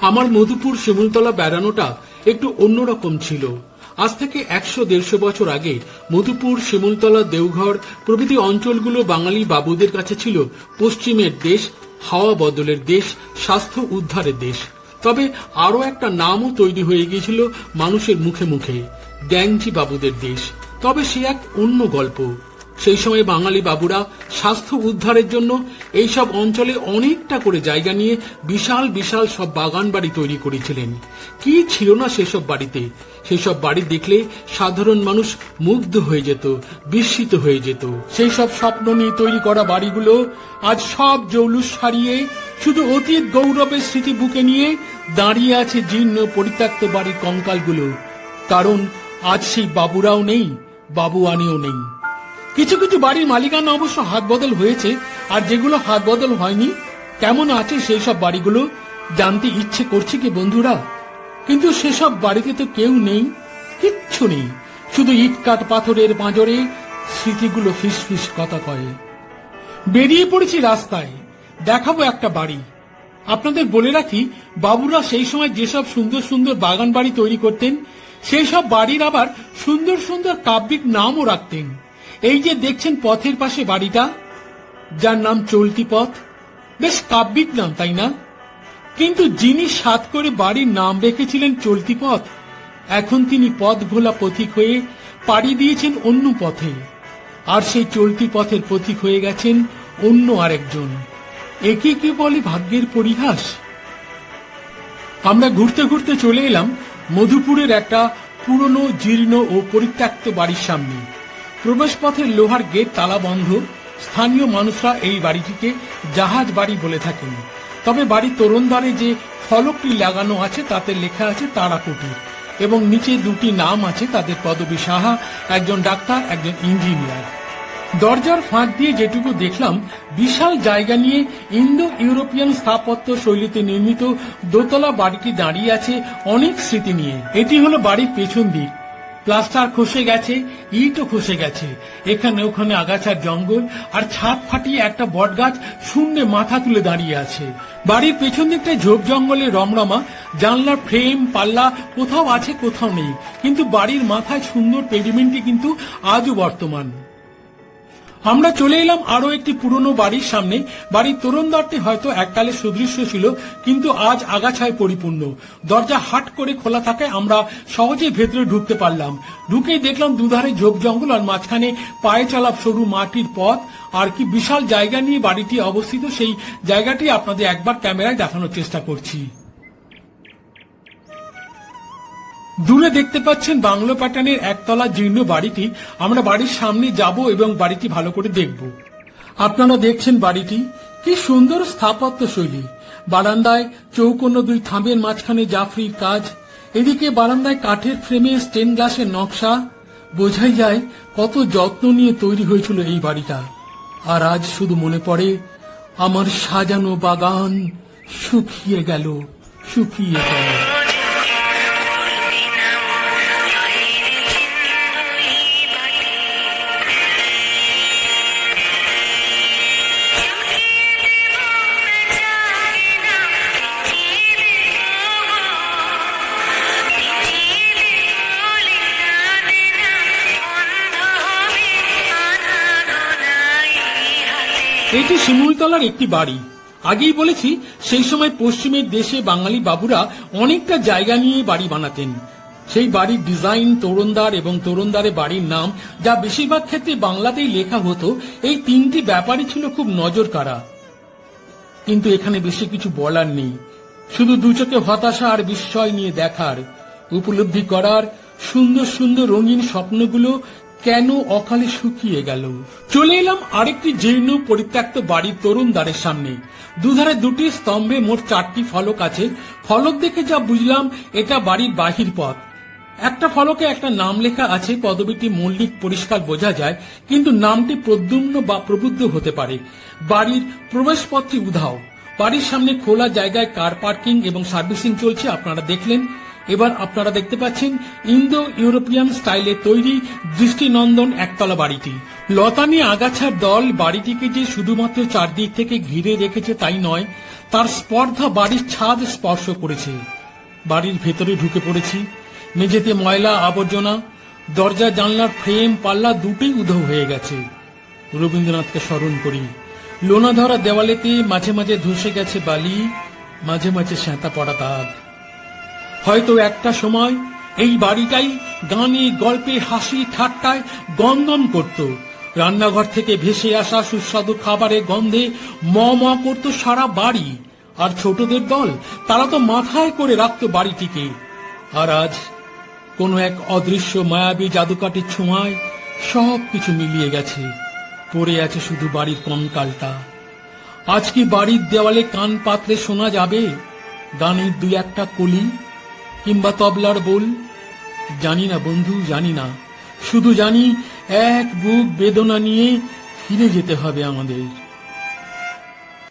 আমার মধুপুর শিমুলতলা বেড়ানোটা একটু অন্যরকম ছিল। আজ থেকে একশো দেড়শো বছর আগে মধুপুর, শিমুলতলা, দেওঘর প্রভৃতি অঞ্চলগুলো বাঙালি বাবুদের কাছে ছিল পশ্চিমের দেশ, হাওয়া বদলের দেশ, স্বাস্থ্য উদ্ধারের দেশ। তবে আরও একটা নামও তৈরি হয়ে গিয়েছিল মানুষের মুখে মুখে, গ্যাংজি বাবুদের দেশ। তবে সে এক অন্য গল্প। সেই সময় বাঙালি বাবুরা স্বাস্থ্য উদ্ধারের জন্য এইসব অঞ্চলে অনেকটা করে জায়গা নিয়ে বিশাল বিশাল সব বাগান বাড়ি তৈরি করেছিলেন। কি ছিল না সেসব বাড়িতে? সেসব বাড়ি দেখলে সাধারণ মানুষ মুগ্ধ হয়ে যেত, বিস্মিত হয়ে যেত। সেই সব স্বপ্ন নিয়ে তৈরি করা বাড়িগুলো আজ সব জৌলুস সারিয়ে শুধু অতীত গৌরবের স্মৃতি বুকে নিয়ে দাঁড়িয়ে আছে জীর্ণ পরিত্যক্ত বাড়ির কঙ্কালগুলো। কারণ আজ সেই বাবুরাও নেই, বাবুয়ানিও নেই। কিছু কিছু বাড়ির মালিকানা অবশ্য হাত বদল হয়েছে, আর যেগুলো হাত বদল হয়নি, কেমন আছে সেই সব বাড়িগুলো জানতে ইচ্ছে করছে কি বন্ধুরা? কিন্তু সেসব বাড়িতে তো কেউ নেই, কিচ্ছু নেই। শুধু ইট কাঠ পাথরের পাঁজরে স্মৃতিগুলো ফিস ফিস কথা কয়ে। বেরিয়ে পড়েছি রাস্তায়, দেখাবো একটা বাড়ি। আপনাদের বলে রাখি, বাবুরা সেই সময় যেসব সুন্দর সুন্দর বাগান বাড়ি তৈরি করতেন, সেই সব বাড়ির আবার সুন্দর সুন্দর কাব্যিক নামও রাখতেন। এই যে দেখছেন পথের পাশে বাড়িটা, যার নাম চলতি পথ, বেশ কাব্যিক নাম, তাই না? কিন্তু যিনি সাত করে বাড়ির নাম রেখেছিলেন চলতি পথ, এখন তিনি পথ ভোলা পথিক হয়ে পাড়ি দিয়েছেন অন্য পথে। আর সেই চলতি পথের পথিক হয়ে গেছেন অন্য আরেকজন। একে কি বলে ভাগ্যের পরিহাস? আমরা ঘুরতে ঘুরতে চলে এলাম মধুপুরের একটা পুরনো, জীর্ণ ও পরিত্যক্ত বাড়ির সামনে। প্রবেশপথের লোহার গেট, তালা বন্ধ। স্থানীয় মানুষরা এই বাড়িটিকে জাহাজ বাড়ি বলে থাকেন। তবে বাড়ির তরুণদ্বারে যে ফলকটি লাগানো আছে, তাতে লেখা আছে তারাকুটির এবং নিচে দুটি নাম আছে তাদের পদবী সাহা, একজন ডাক্তার, একজন ইঞ্জিনিয়ার। দরজার ফাঁক দিয়ে যেটুকু দেখলাম, বিশাল জায়গা নিয়ে ইন্দো ইউরোপিয়ান স্থাপত্য শৈলীতে নির্মিত দোতলা বাড়িটি দাঁড়িয়ে আছে অনেক স্মৃতি নিয়ে। এটি হলো বাড়ির পেছন দিক। প্লাস্টার খসে গেছে, ইটও খসে গেছে। এখানে ওখানে আগাছার জঙ্গল আর ছাদ ফাটিয়ে একটা বটগাছ শূন্যে মাথা তুলে দাঁড়িয়ে আছে। বাড়ির পেছন দিকটা ঝোপ জঙ্গলে রমরমা, জানলার ফ্রেম, পাল্লা কোথাও আছে, কোথাও নেই। কিন্তু বাড়ির মাথায় সুন্দর পেডিমেন্টটি কিন্তু আজও বর্তমান। আমরা চলে এলাম আরও একটি পুরনো বাড়ির সামনে। বাড়ির তোরণদ্বারটি হয়তো এককালে সুদৃশ্য ছিল, কিন্তু আজ আগাছায় পরিপূর্ণ। দরজা হাট করে খোলা থাকায় আমরা সহজে ভেতরে ঢুকতে পারলাম। ঢুকেই দেখলাম দুধারে ঝোপ জঙ্গল আর মাঝখানে পায়ে চলা সরু মাটির পথ। আর কি বিশাল জায়গা নিয়ে বাড়িটি অবস্থিত, সেই জায়গাটি আপনাদের একবার ক্যামেরায় দেখানোর চেষ্টা করছি। দূরে দেখতে পাচ্ছেন বাংলো প্যাটার্নের একতলা জীর্ণ বাড়িটি। আমরা বাড়ির সামনে যাব এবং বাড়িটি ভালো করে দেখব। আপনারা দেখছেন বাড়িটি। কি সুন্দর স্থাপত্য শৈলী। বারান্দায় চৌকোনো দুই থামের মাঝখানে জাফরির কাজ। এদিকে বারান্দায় কাঠের ফ্রেমে স্টেন গ্লাসের নকশা। বোঝাই যায় কত যত্ন নিয়ে তৈরি হয়েছিল এই বাড়িটা। আর আজ শুধু মনে পড়ে, আমার সাজানো বাগান শুকিয়ে গেল শুকিয়ে গেল। এটি শিমুলতলার একটি বাড়ি। আগেই বলেছি, সেই সময় পশ্চিমের দেশে বাঙালি বাবুরা অনেকটা জায়গা নিয়ে বাড়ি বানাতেন। সেই বাড়ির ডিজাইন তরুণদার এবং তরুণদারে বাড়ির নাম, যা বেশিরভাগ ক্ষেত্রে বাংলাতেই লেখা হতো, এই তিনটি ব্যাপারই ছিল খুব নজর কাড়া কিন্তু এখানে বেশি কিছু বলার নেই। শুধু দু চোখে হতাশা আর বিস্ময় নিয়ে দেখার, উপলব্ধি করার, সুন্দর সুন্দর রঙিন স্বপ্নগুলো কেন অকালে শুকিয়ে গেল? চলে এলাম আরেকটি জীর্ণ পরিত্যক্ত বাড়ির তরুণ দ্বারের সামনে। দুধারে দুটি স্তম্ভে মোট চারটি ফলক আছে। ফলক দেখে যা বুঝলাম, এটা বাড়ির বাহির পথ। একটা ফলকে একটা নাম লেখা আছে, পদবীটি মল্লিক পরিষ্কার বোঝা যায়, কিন্তু নামটি প্রদ্যুম্ন বা প্রবুদ্ধ হতে পারে। বাড়ির প্রবেশপথটি উধাও। বাড়ির সামনে খোলা জায়গায় কার পার্কিং এবং সার্ভিসিং চলছে, আপনারা দেখলেন। এবার আপনারা দেখতে পাচ্ছেন ইন্দো ইউরোপিয়ান স্টাইলে তৈরি দৃষ্টিনন্দন একতলা বাড়িটি। লতানি আগাছার দল বাড়িটিকে যে শুধুমাত্র চারদিক থেকে ঘিরে রেখেছে তাই নয়, তার স্পর্ধা বাড়ির ছাদ স্পর্শ করেছে। বাড়ির ভেতরে ঢুকে পড়েছি। মেঝেতে ময়লা, আবর্জনা, দরজা, জানলার ফ্রেম, পাল্লা দুটোই উধাও হয়ে গেছে। রবীন্দ্রনাথকে স্মরণ করি। লোনা ধরা দেওয়ালেতে মাঝে মাঝে ধসে গেছে বালি, মাঝে মাঝে স্যাঁতা পড়া দাগ। হয়তো একটা সময় এই বাড়িটাই গানে, গল্পে, হাসি, ঠাট্টায় গমগম করত। রান্নাঘর থেকে ভেসে আসা সুস্বাদু খাবারের গন্ধে ম ম করত সারা বাড়ি। আর ছোটদের দল, তারা তো মাথায় করে রাখত বাড়িটিকে। আর আজ কোনো এক অদৃশ্য মায়াবী জাদুকাটির ছোঁয়ায় সব কিছু মিলিয়ে গেছে। পড়ে আছে শুধু বাড়ির কঙ্কালটা আজ কি বাড়ির দেওয়ালে কান পাতলে শোনা যাবে? গানের দুই একটা কলি কিংবা তবলার বোল? জানি না বন্ধু, জানি না। শুধু জানি, এক বুক বেদনা নিয়ে ফিরে যেতে হবে আমাদের।